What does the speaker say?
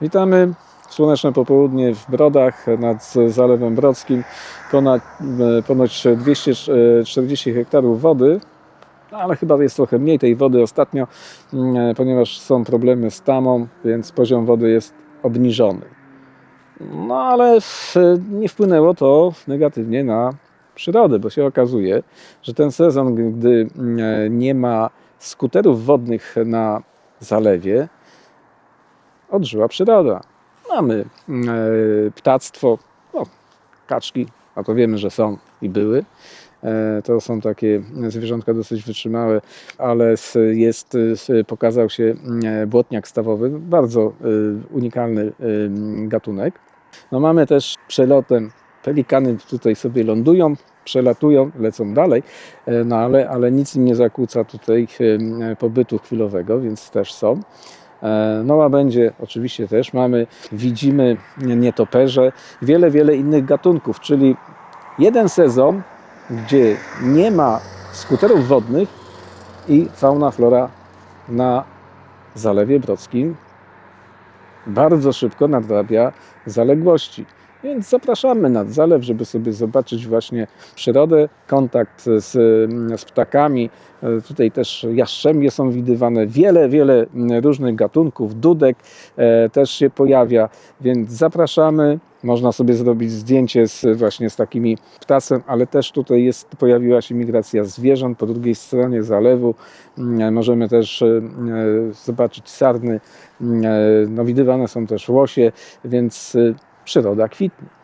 Witamy. Słoneczne popołudnie w Brodach nad Zalewem Brodzkim. Ponad, e, ponoć 240 hektarów wody, no, ale chyba jest trochę mniej tej wody ostatnio, mm, e, ponieważ są problemy z tamą, więc poziom wody jest obniżony. No ale w- nie wpłynęło to negatywnie na przyrodę, bo się okazuje, że ten sezon, gdy mm, e, nie ma skuterów wodnych na zalewie, odżyła przyroda. Mamy e, ptactwo, kaczki, a to wiemy, że są i były. E, To są takie zwierzątka dosyć wytrzymałe, ale jest, e, pokazał się mm, błotniak stawowy, bardzo e, unikalny e, gatunek. No mamy też przelotem, pelikany tutaj sobie lądują, przelatują, lecą dalej, e, no ale, ale nic im nie zakłóca tutaj e, pobytu chwilowego, więc też są. E, No a będzie oczywiście też mamy, widzimy nietoperze, wiele, wiele innych gatunków, czyli jeden sezon, gdzie nie ma skuterów wodnych i fauna, flora na Zalewie Brodzkim bardzo szybko nadrabia zaległości. Więc zapraszamy nad zalew, żeby sobie zobaczyć właśnie przyrodę, kontakt z, z ptakami. E, Tutaj też jaszczębie są widywane, wiele, wiele różnych gatunków, dudek e, też się pojawia, więc zapraszamy. Można sobie zrobić zdjęcie z, właśnie z takimi ptasem, ale też tutaj jest, pojawiła się migracja zwierząt po drugiej stronie zalewu. Mm, Możemy też e, e, zobaczyć sarny, Mm, e, no, widywane są też łosie, więc e, przyroda kwitnie.